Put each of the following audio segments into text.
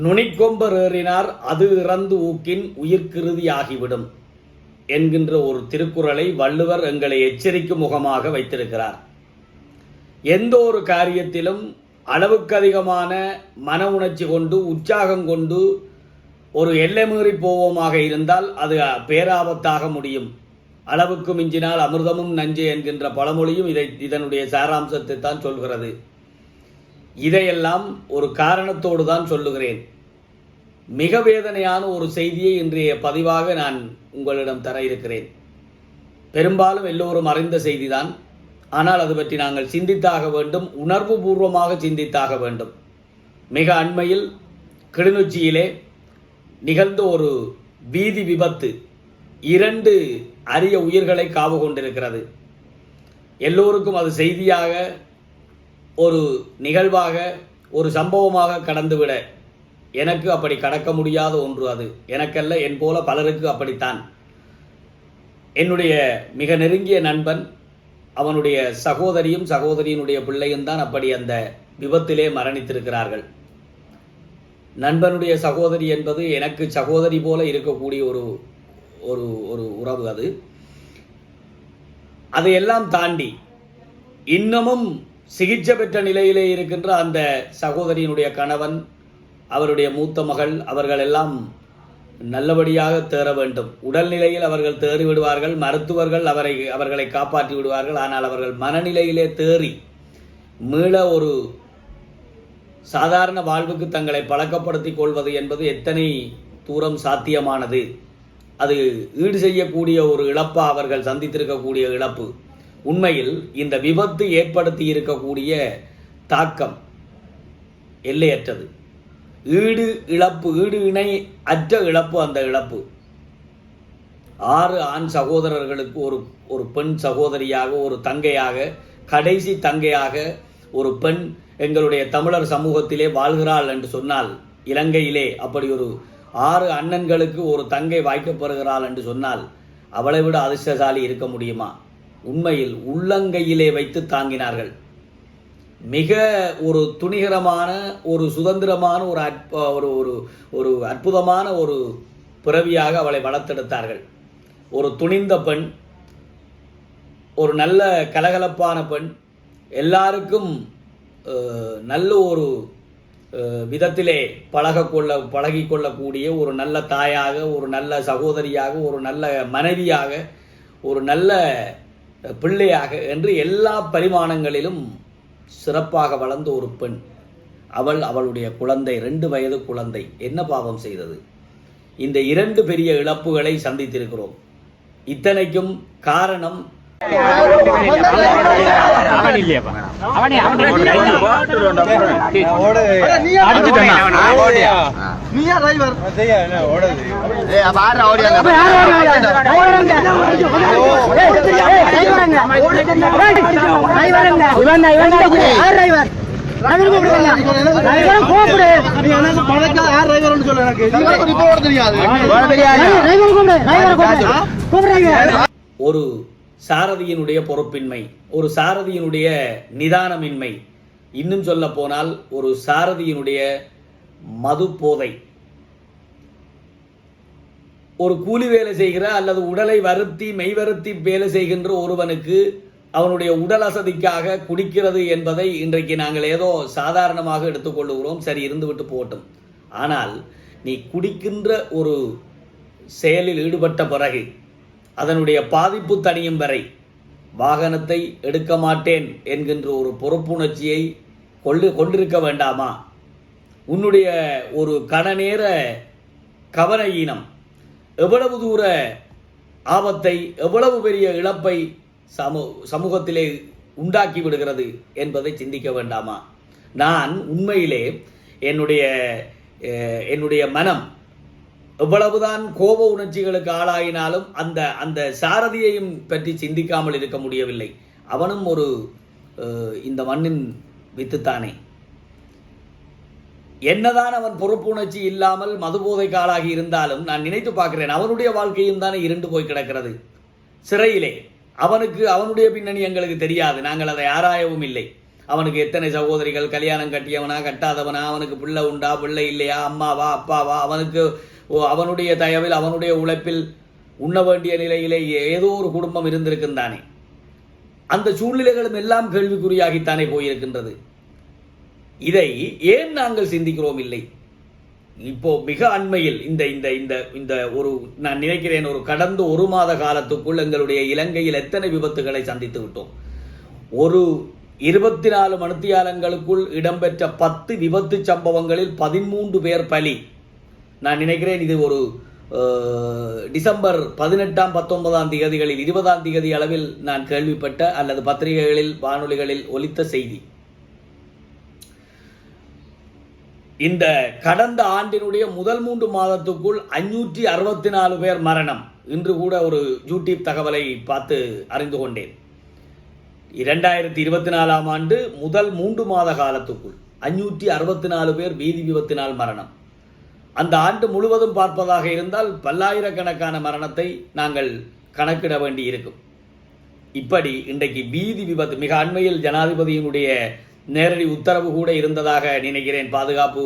நுனிக்கொம்பர் ஏறினார் அது இறந்து ஊக்கின் உயிர்க்கிருதியாகிவிடும் என்கின்ற ஒரு திருக்குறளை வள்ளுவர் எங்களை எச்சரிக்கும் முகமாக வைத்திருக்கிறார். எந்த ஒரு காரியத்திலும் அளவுக்கு அதிகமான மன உணர்ச்சி கொண்டு உற்சாகம் கொண்டு ஒரு எல்லை மீறி போவோமாக இருந்தால் அது பேராபத்தாக முடியும். அளவுக்கு மிஞ்சினால் அமிர்தமும் நஞ்சு என்கின்ற பழமொழியும் இதை இதனுடைய சாராம்சத்தை தான் சொல்கிறது. இதையெல்லாம் ஒரு காரணத்தோடு தான் சொல்லுகிறேன். மிக வேதனையான ஒரு செய்தியை இன்றைய பதிவாக நான் உங்களிடம் தர இருக்கிறேன். பெரும்பாலும் எல்லோரும் அறிந்த செய்திதான். ஆனால் அது பற்றி நாங்கள் சிந்தித்தாக வேண்டும் உணர்வு பூர்வமாக சிந்தித்தாக வேண்டும். மிக அண்மையில் கிளிநொச்சியிலே நிகழ்ந்த ஒரு வீதி விபத்து இரண்டு அரிய உயிர்களை காவு கொண்டிருக்கிறது. எல்லோருக்கும் அது செய்தியாக ஒரு நிகழ்வாக ஒரு சம்பவமாக கடந்துவிட எனக்கு அப்படி கடக்க முடியாத ஒன்று அது. எனக்கல்ல என் போல பலருக்கு அப்படித்தான். என்னுடைய மிக நெருங்கிய நண்பன் அவனுடைய சகோதரியும் சகோதரியினுடைய பிள்ளையும் தான் அப்படி அந்த விபத்திலே மரணித்திருக்கிறார்கள். நண்பனுடைய சகோதரி என்பது எனக்கு சகோதரி போல இருக்கக்கூடிய ஒரு ஒரு ஒரு உறவு அது. அதையெல்லாம் தாண்டி இன்னமும் சிகிச்சை பெற்ற நிலையிலே இருக்கின்ற அந்த சகோதரியினுடைய கணவன் அவருடைய மூத்த மகள் அவர்கள் எல்லாம் நல்லபடியாக தேற வேண்டும். உடல்நிலையில் அவர்கள் தேறி விடுவார்கள் மருத்துவர்கள் அவரை அவர்களை காப்பாற்றி விடுவார்கள். ஆனால் அவர்கள் மனநிலையிலே தேறி மீள ஒரு சாதாரண வாழ்வுக்கு தங்களை பழக்கப்படுத்திக் கொள்வது என்பது எத்தனை தூரம் சாத்தியமானது. அது ஈடு செய்யக்கூடிய ஒரு இழப்பா அவர்கள் சந்தித்திருக்கக்கூடிய இழப்பு. உண்மையில் இந்த விபத்து ஏற்படுத்தி இருக்கக்கூடிய தாக்கம் எல்லையற்றது. ஈடு இழப்பு ஈடு இணை அற்ற இழப்பு அந்த இழப்பு. ஆறு ஆண் சகோதரர்களுக்கு ஒரு ஒரு பெண் சகோதரியாக ஒரு தங்கையாக கடைசி தங்கையாக ஒரு பெண் எங்களுடைய தமிழர் சமூகத்திலே வாழ்கிறாள் என்று சொன்னால் இலங்கையிலே அப்படி ஒரு ஆறு அண்ணன்களுக்கு ஒரு தங்கை வாய்க்கப்படுகிறாள் என்று சொன்னால் அவளை விட அதிர்ஷ்டசாலி இருக்க முடியுமா? உண்மையில் உள்ளங்கையிலே வைத்து தாங்கினார்கள். மிக ஒரு துணிகரமான ஒரு சுதந்திரமான ஒரு அற்ப ஒரு ஒரு ஒரு அற்புதமான ஒரு பிறவியாக அவளை வளர்த்தெடுத்தார்கள். ஒரு துணிந்த பெண் ஒரு நல்ல கலகலப்பான பெண் எல்லாருக்கும் நல்ல ஒரு விதத்திலே பழகக்கொள்ள பழகி கொள்ளக்கூடிய ஒரு நல்ல தாயாக ஒரு நல்ல சகோதரியாக ஒரு நல்ல மனைவியாக ஒரு நல்ல பிள்ளையாக என்று எல்லா பரிமாணங்களிலும் சிறப்பாக வளர்ந்த ஒரு பெண். அவள் அவளுடைய குழந்தை ரெண்டு வயது குழந்தை. என்ன பாவம் செய்தது? இந்த இரண்டு பெரிய இழப்புகளை சந்தித்திருக்கிறோம். இத்தனைக்கும் காரணம் நீயா டிரைவர் நீ எனக்கு பழக்கம் யார் டிரைவர்னு சொல்லு எனக்கு எனக்கு இப்போ ஓட தெரியாது ஒரு சாரதியினுடைய பொறுப்பின்மை ஒரு சாரதியினுடைய நிதானமின்மை இன்னும் சொல்ல போனால் ஒரு சாரதியினுடைய மது போதை. ஒரு கூலி வேலை செய்கிற அல்லது உடலை வருத்தி மெய் வருத்தி வேலை செய்கின்ற ஒருவனுக்கு அவனுடைய உடல் அசதிக்காக குடிக்கிறது என்பதை இன்றைக்கு நாங்கள் ஏதோ சாதாரணமாக எடுத்துக்கொள்ளுகிறோம் சரி இருந்துவிட்டு போகட்டும். ஆனால் நீ குடிக்கின்ற ஒரு செயலில் ஈடுபட்ட பிறகு அதனுடைய பாதிப்பு தணியும் வரை வாகனத்தை எடுக்க மாட்டேன் என்கின்ற ஒரு பொறுப்புணர்ச்சியை கொண்டு கொண்டிருக்க வேண்டாமா? உன்னுடைய ஒரு கணநேர கவன ஈனம். எவ்வளவு தூர ஆபத்தை எவ்வளவு பெரிய இழப்பை சமூ சமூகத்திலே உண்டாக்கி விடுகிறது என்பதை சிந்திக்க வேண்டாமா? நான் உண்மையிலே என்னுடைய என்னுடைய மனம் எவ்வளவுதான் கோப உணர்ச்சிகளுக்கு ஆளாயினாலும் அந்த அந்த சாரதியையும் பற்றி சிந்திக்காமல் இருக்க முடியவில்லை. அவனும் ஒரு இந்த மண்ணின் வித்துத்தானே. என்னதான் அவன் பொறுப்புணர்ச்சி இல்லாமல் மதுபோதைக்கு ஆளாகி இருந்தாலும் நான் நினைத்து பார்க்கிறேன் அவனுடைய வாழ்க்கையும் தானே இருண்டு போய் கிடக்கிறது. சிறையிலே. அவனுக்கு அவனுடைய பின்னணி எங்களுக்கு தெரியாது. நாங்கள் அதை ஆராயவும் இல்லை. அவனுக்கு எத்தனை சகோதரிகள் கல்யாணம் கட்டியவனா கட்டாதவனா அவனுக்கு பிள்ளை உண்டா பிள்ளை இல்லையா அம்மாவா அப்பாவா அவனுக்கு ஓ, அவனுடைய தயவில் அவனுடைய உழைப்பில் உண்ண வேண்டிய நிலையிலே ஏதோ ஒரு குடும்பம் இருந்திருக்கும் தானே. அந்த சூழ்நிலைகளும் எல்லாம் கேள்விக்குறியாகித்தானே போயிருக்கின்றது. இதை ஏன் நாங்கள் சிந்திக்கிறோம் இல்லை? இப்போ மிக அண்மையில் இந்த இந்த இந்த இந்த ஒரு நான் நினைக்கிறேன் ஒரு கடந்த ஒரு மாத காலத்துக்குள் எங்களுடைய இலங்கையில் எத்தனை விபத்துகளை சந்தித்து விட்டோம்? ஒரு இருபத்தி நாலு மணித்தியாலங்களுக்குள் இடம்பெற்ற பத்து விபத்து சம்பவங்களில் பதிமூன்று பேர் பலி. நான் நினைக்கிறேன் இது ஒரு டிசம்பர் பதினெட்டாம் பத்தொன்பதாம் திகதிகளில் இருபதாம் திகதி அளவில் நான் கேள்விப்பட்ட அல்லது பத்திரிகைகளில் வானொலிகளில் ஒலித்த செய்தி. இந்த கடந்த ஆண்டினுடைய முதல் மூன்று மாதத்துக்குள் அஞ்சூற்றி அறுபத்தி நாலு பேர் மரணம். இன்று கூட ஒரு யூடியூப் தகவலை பார்த்து அறிந்து கொண்டேன். இரண்டாயிரத்தி இருபத்தி நாலாம் ஆண்டு முதல் மூன்று மாத காலத்துக்குள் அஞ்சூற்றி அறுபத்தி நாலு பேர் வீதி விபத்தினால் மரணம். அந்த ஆண்டு முழுவதும் பார்ப்பதாக இருந்தால் பல்லாயிரக்கணக்கான மரணத்தை நாங்கள் கணக்கிட வேண்டி இருக்கும் இப்படி இன்றைக்கு வீதி விபத்து மிக அண்மையில் ஜனாதிபதியினுடைய நேரடி உத்தரவு கூட இருந்ததாக நினைக்கிறேன். பாதுகாப்பு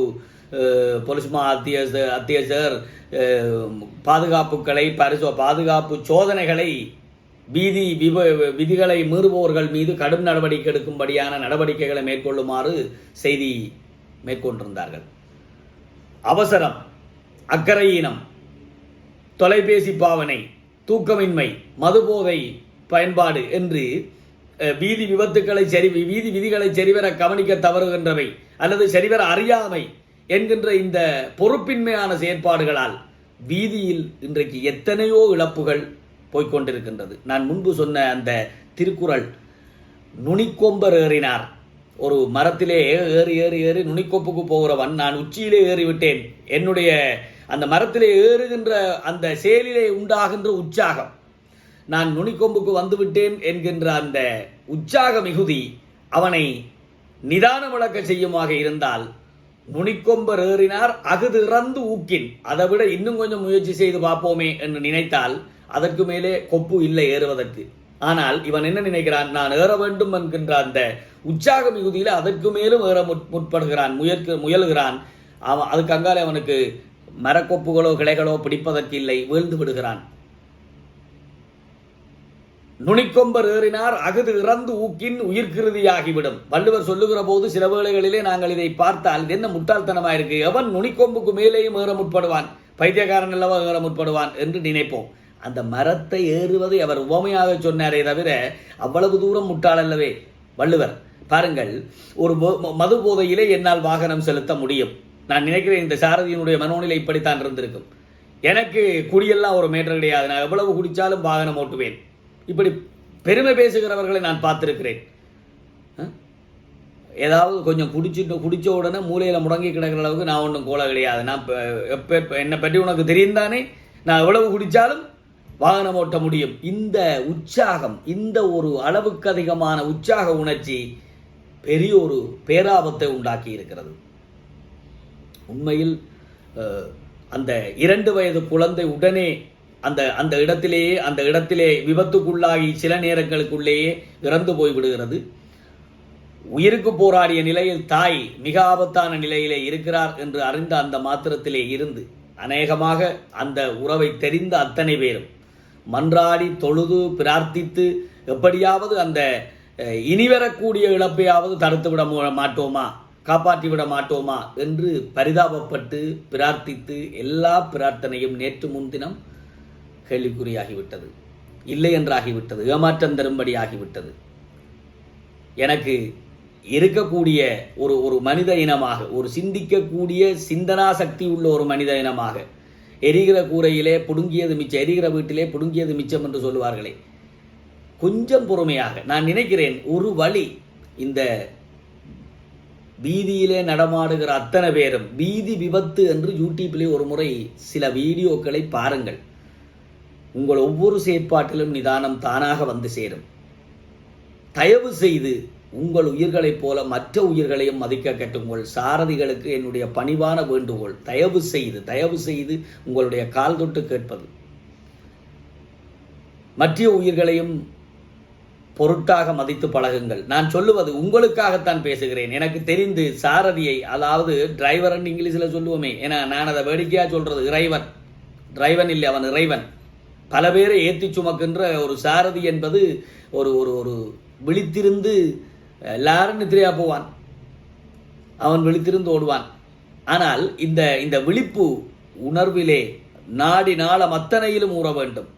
போலீஸ் மா அத்தியட்சர் அத்தியட்சர் பாதுகாப்புகளை பரிசோ பாதுகாப்பு சோதனைகளை வீதி விப விதிகளை மீறுபவர்கள் மீது கடும் நடவடிக்கை எடுக்கும்படியான நடவடிக்கைகளை மேற்கொள்ளுமாறு செய்தி மேற்கொண்டிருந்தார்கள். அவசரம் அக்கறையீனம் தொலைபேசி பாவனை தூக்கமின்மை மதுபோதை பயன்பாடு என்று வீதி விபத்துக்களை சரி வீதி விதிகளை சரிவர கவனிக்க தவறுகின்றவை அல்லது சரிவர அறியாமை என்கின்ற இந்த பொறுப்பின்மையான செயற்பாடுகளால் வீதியில் இன்றைக்கு எத்தனையோ இழப்புகள் போய்க்கொண்டிருக்கின்றது. நான் முன்பு சொன்ன அந்த திருக்குறள் நுனிக்கொம்பர் ஏறினார். ஒரு மரத்திலே ஏறி ஏறி ஏறி நுனிக்கொப்புக்கு போகிறவன் நான் உச்சியிலே ஏறிவிட்டேன். என்னுடைய அந்த மரத்திலே ஏறுகின்ற அந்த செயலிலே உண்டாகின்ற உற்சாகம் நான் நுனிக்கொம்புக்கு வந்துவிட்டேன் என்கின்ற அந்த உற்சாக மிகுதி அவனை நிதானம் விளக்க செய்யுமாக இருந்தால் நுனிக்கொம்பர் ஏறினார் அகுது இறந்து ஊக்கின். அதை விட இன்னும் கொஞ்சம் முயற்சி செய்து பார்ப்போமே என்று நினைத்தால் அதற்கு மேலே கொப்பு இல்லை ஏறுவதற்கு. ஆனால் இவன் என்ன நினைக்கிறான்? நான் ஏற வேண்டும் என்கின்ற அந்த உற்சாக மிகுதியில் அதற்கு மேலும் ஏற முற்- முற்படுகிறான் முயற்க முயலுகிறான். அவன் அதுக்கு அங்காலே அவனுக்கு மரக்கொப்புகளோ கிளைகளோ பிடிப்பதற்கு இல்லை வீழ்ந்து விடுகிறான். நுனிக்கொம்பர் ஏறினார் அகுது இறந்து ஊக்கின் உயிர்கிருதியாகிவிடும் வள்ளுவர் சொல்லுகிற போது சில வேளைகளிலே நாங்கள் இதை பார்த்தால் இது என்ன முட்டாள்தனமா இருக்கு? எவன் நுனிக்கொம்புக்கு மேலேயும் ஏற முற்படுவான்? பைத்தியக்காரன் அல்லவா ஏற முற்படுவான் என்று நினைப்போம். அந்த மரத்தை ஏறுவதை அவர் உவமையாக சொன்னாரே தவிர அவ்வளவு தூரம் முட்டாள் அல்லவே. வள்ளுவர் பாருங்கள் ஒரு மது போதையிலே என்னால் வாகனம் செலுத்த முடியும். நான் நினைக்கிறேன் இந்த சாரதியினுடைய மனோநிலை இப்படித்தான் இருந்திருக்கும். எனக்கு குடியெல்லாம் ஒரு மேட்டர் கிடையாது. நான் எவ்வளவு குடித்தாலும் வாகனம் ஓட்டுவேன். இப்படி பெருமை பேசுகிறவர்களை நான் பார்த்துருக்கிறேன். ஏதாவது கொஞ்சம் குடிச்சிட்டு குடித்த உடனே மூலையில் முடங்கி கிடக்கிற அளவுக்கு நான் ஒன்றும் கோல கிடையாது. நான் எப்போ என்னை பற்றி உனக்கு தெரியும் தானே? நான் எவ்வளவு குடித்தாலும் வாகனம் ஓட்ட முடியும். இந்த உற்சாகம் இந்த ஒரு அளவுக்கு அதிகமான உற்சாக உணர்ச்சி பெரிய ஒரு பேராபத்தை உண்டாக்கி இருக்கிறது. உண்மையில் அந்த இரண்டு வயது குழந்தை உடனே அந்த அந்த இடத்திலேயே அந்த இடத்திலே விபத்துக்குள்ளாகி சில நேரங்களுக்குள்ளேயே இறந்து போய் விடுகிறது. உயிருக்கு போராடிய நிலையில் தாய் மிக ஆபத்தான நிலையிலே இருக்கிறார் என்று அறிந்த அந்த மாத்திரத்திலே இருந்து அநேகமாக அந்த உறவை தெரிந்த அத்தனை பேரும் மன்றாடி தொழுது பிரார்த்தித்து எப்படியாவது அந்த அஹ், இனிவரக்கூடிய இழப்பையாவது தடுத்து விட மாட்டோமா? காப்பாற்றி விட மாட்டோமா? என்று பரிதாபப்பட்டு பிரார்த்தித்து எல்லா பிரார்த்தனையும் நேற்று முன்தினம் கேள்விக்குறியாகிவிட்டது. இல்லை என்றாகிவிட்டது. ஏமாற்றம் தரும்படி ஆகிவிட்டது எனக்கு இருக்கக்கூடிய ஒரு ஒரு மனித இனமாக ஒரு சிந்திக்கக்கூடிய சிந்தனா சக்தி உள்ள ஒரு மனித இனமாக எரிகிற கூரையிலே புடுங்கியது மிச்சம் எரிகிற வீட்டிலே புடுங்கியது மிச்சம் என்று சொல்லுவார்களே கொஞ்சம் பொறுமையாக நான் நினைக்கிறேன் ஒரு வழி இந்த வீதியிலே நடமாடுகிற அத்தனை பேரும் வீதி விபத்து என்று யூடியூப்பிலே ஒரு முறை சில வீடியோக்களை பாருங்கள். உங்கள் ஒவ்வொரு செயற்பாட்டிலும் நிதானம் தானாக வந்து சேரும். தயவு செய்து உங்கள் உயிர்களைப் போல மற்ற உயிர்களையும் மதிக்க கட்டுங்கள். சாரதிகளுக்கு என்னுடைய பணிவான வேண்டுகோள் தயவு செய்து தயவு செய்து உங்களுடைய கால் தொட்டு கேட்பது. மற்ற உயிர்களையும் பொருட்டாக மதித்து பழகுங்கள். நான் சொல்லுவது உங்களுக்காகத்தான் பேசுகிறேன். எனக்கு தெரிந்து சாரதியை அதாவது டிரைவர் இங்கிலீஷில் சொல்லுவோமே ஏன்னா நான் அதை வேடிக்கையாக சொல்கிறது இறைவன். டிரைவன் இல்லை அவன் இறைவன். பல பேரை ஏற்றி சுமக்கின்ற ஒரு சாரதி என்பது ஒரு ஒரு ஒரு விழித்திருந்து எல்லாரும் நித்திரையா போவான். அவன் விழித்திருந்து ஓடுவான். ஆனால் இந்த இந்த விழிப்பு உணர்விலே நாடி நாளம் அத்தனையிலும் ஊற வேண்டும்.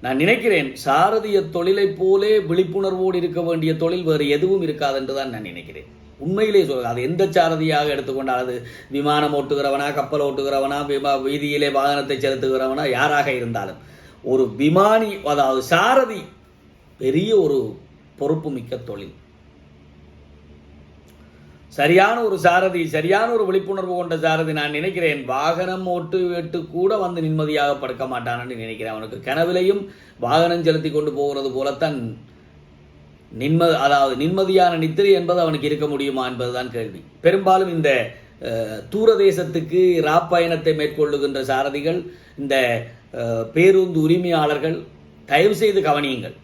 நான் நினைக்கிறேன் சாரதிய தொழிலைப் போலே விழிப்புணர்வோடு இருக்க வேண்டிய தொழில் வேறு எதுவும் இருக்காது என்று தான் நான் நினைக்கிறேன். உண்மையிலே சொல்கிறேன் அது எந்த சாரதியாக எடுத்துக்கொண்டால் அது விமானம் ஓட்டுகிறவனா கப்பல் ஓட்டுகிறவனா விமா வீதியிலே வாகனத்தை செலுத்துகிறவனா யாராக இருந்தாலும். ஒரு விமானி அதாவது சாரதி பெரிய ஒரு பொறுப்பு மிக்க தொழில். சரியான ஒரு சாரதி சரியான ஒரு விழிப்புணர்வு கொண்ட சாரதி நான் நினைக்கிறேன். வாகனம் ஓட்டு வெட்டு கூட வந்து நிம்மதியாக படுக்க மாட்டான்னு நினைக்கிறேன். அவனுக்கு கனவிலையும் வாகனம் செலுத்தி கொண்டு போகிறது போலத்தான் நிம்ம அதாவது நிம்மதியான நித்திரை என்பது அவனுக்கு இருக்க முடியுமா என்பதுதான் கேள்வி. பெரும்பாலும் இந்த தூர தேசத்துக்கு ராப்பயணத்தை மேற்கொள்ளுகின்ற சாரதிகள் இந்த பேருந்து உரிமையாளர்கள் தயவு செய்து கவனியுங்கள்.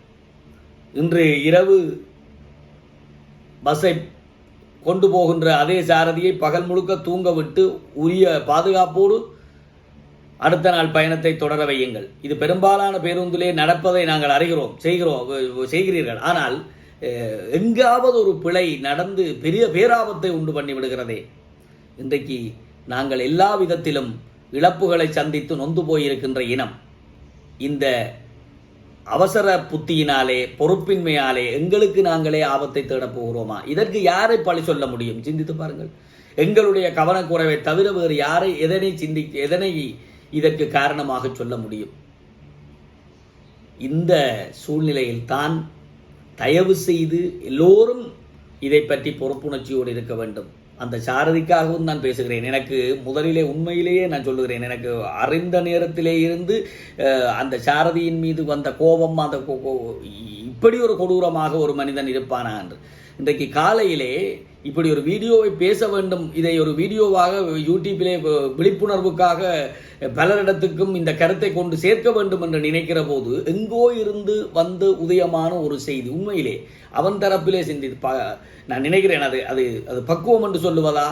இன்று இரவு பஸ்ஸை கொண்டு போகின்ற அதே சாரதியை பகல் முழுக்க தூங்க விட்டு உரிய பாதுகாப்போடு அடுத்த நாள் பயணத்தை தொடர வையுங்கள். இது பெரும்பாலான பேருந்திலே நடப்பதை நாங்கள் அறிகிறோம் செய்கிறோம் செய்கிறீர்கள். ஆனால் எங்காவது ஒரு பிழை நடந்து பெரிய பேராபத்தை உண்டு பண்ணி விடுகிறதே. இன்றைக்கு நாங்கள் எல்லா விதத்திலும் இழப்புகளை சந்தித்து நொந்து போயிருக்கின்ற இனம். இந்த அவசர புத்தியினாலே பொறுப்பின்மையாலே எங்களுக்கு நாங்களே ஆபத்தை தேடப் போகிறோமா? இதற்கு யாரை பழி சொல்ல முடியும்? சிந்தித்து பாருங்கள். எங்களுடைய கவனக்குறைவை தவிர வேறு யாரை எதனை சிந்தி எதனை இதற்கு காரணமாக சொல்ல முடியும். இந்த சூழ்நிலையில் தான் தயவு செய்து எல்லோரும் இதை பற்றி பொறுப்புணர்ச்சியோடு இருக்க வேண்டும். அந்த சாரதிக்காகவும் நான் பேசுகிறேன். எனக்கு முதலிலே உண்மையிலேயே நான் சொல்லுகிறேன். எனக்கு அறிந்த நேரத்திலே இருந்து அஹ், அந்த சாரதியின் மீது வந்த கோபம் அந்த கோ- கோ- இப்படி ஒரு கொடூரமாக ஒரு மனிதன் இருப்பானா என்று. இன்றைக்கு காலையிலே இப்படி ஒரு வீடியோவை பேச வேண்டும். இதை ஒரு வீடியோவாக யூடியூப்பிலே விழிப்புணர்வுக்காக பலரிடத்துக்கும் இந்த கருத்தை கொண்டு சேர்க்க வேண்டும் என்று நினைக்கிற போது எங்கோ இருந்து வந்து உதயமான ஒரு செய்தி உண்மையிலே அவன் தரப்பிலே சிந்தித்து நான் நினைக்கிறேன் அது அது அது பக்குவம் என்று சொல்லுவதா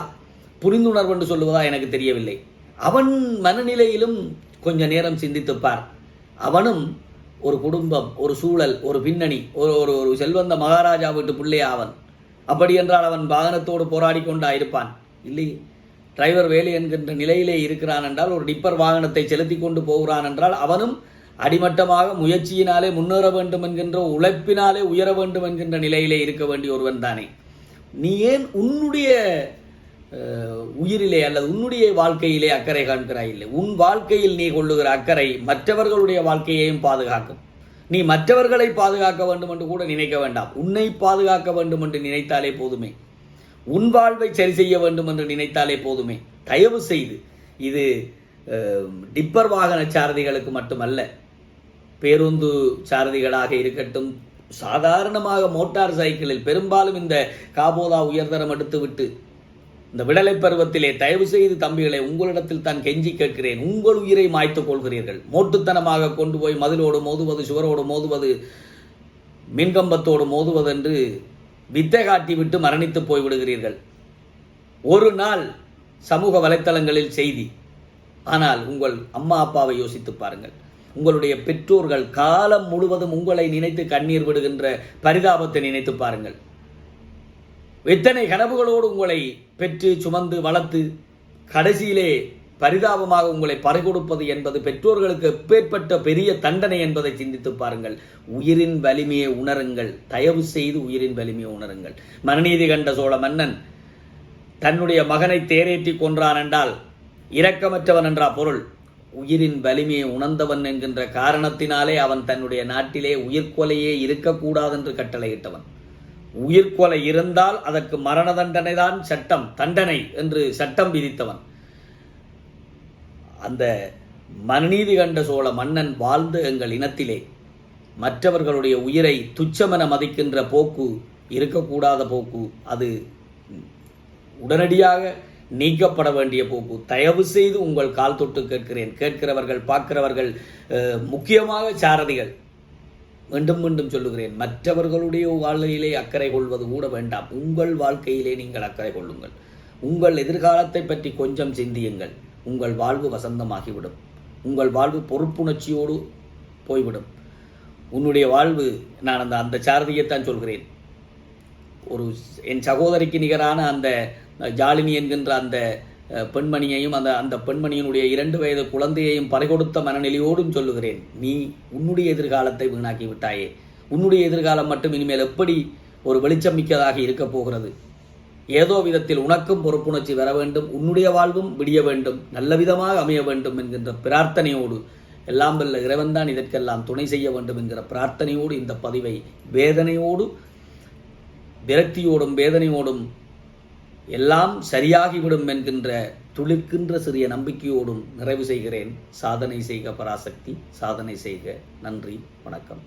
புரிந்துணர்வு என்று சொல்லுவதா எனக்கு தெரியவில்லை. அவன் மனநிலையிலும் கொஞ்ச நேரம் சிந்தித்துப்பார். அவனும் ஒரு குடும்பம் ஒரு சூழல் ஒரு பின்னணி ஒரு ஒரு ஒரு செல்வந்த மகாராஜா வீட்டு பிள்ளை அவன். அப்படி என்றால் அவன் வாகனத்தோடு போராடி கொண்டா இருப்பான். இல்லை டிரைவர் வேலை என்கின்ற நிலையிலே இருக்கிறான் என்றால் ஒரு டிப்பர் வாகனத்தை செலுத்தி கொண்டு போகிறான் என்றால் அவனும் அடிமட்டமாக முயற்சியினாலே முன்னேற வேண்டும் என்கின்ற உழைப்பினாலே உயர வேண்டும் என்கின்ற நிலையிலே இருக்க வேண்டிய ஒருவன் தானே. நீ ஏன் உன்னுடைய உயிரிலே அல்லது உன்னுடைய வாழ்க்கையிலே அக்கறை காண்கிறாய் இல்லை. உன் வாழ்க்கையில் நீ கொள்ளுகிற அக்கறை மற்றவர்களுடைய வாழ்க்கையையும் பாதுகாக்கும். நீ மற்றவர்களை பாதுகாக்க வேண்டும் என்று கூட நினைக்க வேண்டாம். உன்னை பாதுகாக்க வேண்டும் என்று நினைத்தாலே போதுமே. உன் வாழ்வை சரி செய்ய வேண்டும் என்று நினைத்தாலே போதுமே. தயவு செய்து இது டிப்பர் வாகன சாரதிகளுக்கு மட்டுமல்ல பேருந்து சாரதிகளாக இருக்கட்டும் சாதாரணமாக மோட்டார் சைக்கிளில் பெரும்பாலும் இந்த காபோதா உயர்தரம் எடுத்துவிட்டு இந்த விடலை பருவத்திலே தயவு செய்து தம்பிகளை உங்களிடத்தில் தான் கெஞ்சி கேட்கிறேன். உங்கள் உயிரை மாய்த்துக் கொள்கிறீர்கள். மோட்டுத்தனமாக கொண்டு போய் மதிலோடு மோதுவது சுவரோடு மோதுவது மின்கம்பத்தோடு மோதுவது என்று வித்தை காட்டி விட்டு மரணித்து போய் விடுகிறீர்கள். ஒரு நாள் சமூக வலைத்தளங்களில் செய்தி. ஆனால் உங்கள் அம்மா அப்பாவை யோசித்து பாருங்கள். உங்களுடைய பெற்றோர்கள் காலம் முழுவதும் உங்களை நினைத்து கண்ணீர் விடுகின்ற பரிதாபத்தை நினைத்து பாருங்கள். எத்தனை கனவுகளோடு உங்களை பெற்று சுமந்து வளர்த்து கடைசியிலே பரிதாபமாக உங்களை பறிகொடுப்பது என்பது பெற்றோர்களுக்கு எப்பேற்பட்ட பெரிய தண்டனை என்பதை சிந்தித்து பாருங்கள். உயிரின் வலிமையை உணருங்கள். தயவு செய்து உயிரின் வலிமையை உணருங்கள். மனநீதி கண்ட சோழ மன்னன் தன்னுடைய மகனை தேரேற்றி கொன்றான் என்றால் இரக்கமற்றவன் என்றா பொருள். உயிரின் வலிமையை உணர்ந்தவன் என்கின்ற காரணத்தினாலே அவன் தன்னுடைய நாட்டிலே உயிர்கொலையே இருக்கக்கூடாது என்று கட்டளையிட்டவன். உயிர்கொலை இருந்தால் அதற்கு மரண தண்டனை தான் சட்டம் தண்டனை என்று சட்டம் விதித்தவன். அந்த மனநீதி கண்ட சோழ மன்னன் வாழ்ந்த எங்கள் இனத்திலே. மற்றவர்களுடைய உயிரை துச்சமென மதிக்கின்ற போக்கு இருக்கக்கூடாத போக்கு அது உடனடியாக நீக்கப்பட வேண்டிய போக்கு. தயவு செய்து உங்கள் கால் தொட்டு கேட்கிறேன். கேட்கிறவர்கள் பார்க்கிறவர்கள் முக்கியமாக சாரதிகள். மீண்டும் மீண்டும் சொல்லுகிறேன். மற்றவர்களுடைய வாழ்க்கையிலே அக்கறை கொள்வது கூட வேண்டாம். உங்கள் வாழ்க்கையிலே நீங்கள் அக்கறை கொள்ளுங்கள். உங்கள் எதிர்காலத்தை பற்றி கொஞ்சம் சிந்தியுங்கள். உங்கள் வாழ்வு வசந்தமாகிவிடும். உங்கள் வாழ்வு பொறுப்புணர்ச்சியோடு போய்விடும். உன்னுடைய வாழ்வு நான் அந்த அந்த சாரதியைத்தான் சொல்கிறேன். ஒரு என் சகோதரிக்கு நிகரான அந்த ஜாலினி என்கின்ற அந்த பெண்மணியையும் அந்த அந்த பெண்மணியினுடைய இரண்டு வயது குழந்தையையும் பறிகொடுத்த மனநிலையோடும் சொல்லுகிறேன். நீ உன்னுடைய எதிர்காலத்தை வீணாக்கி விட்டாயே. உன்னுடைய எதிர்காலம் மட்டும் இனிமேல் எப்படி ஒரு வெளிச்சம் மிக்கதாக இருக்கப் போகிறது? ஏதோ விதத்தில் உனக்கும் பொறுப்புணர்ச்சி வர வேண்டும் உன்னுடைய வாழ்வும் விடிய வேண்டும் நல்ல விதமாக அமைய வேண்டும் என்கின்ற பிரார்த்தனையோடு எல்லாம் வல்ல இறைவன்தான் இதற்கெல்லாம் துணை செய்ய வேண்டும் என்கிற பிரார்த்தனையோடு இந்த பதிவை வேதனையோடு விரக்தியோடும் வேதனையோடும் எல்லாம் சரியாகிவிடும் என்கின்ற துளிர்க்கின்ற சிறிய நம்பிக்கையோடும் நிறைவு செய்கிறேன். சாதனை செய்க பராசக்தி சாதனை செய்க நன்றி வணக்கம்.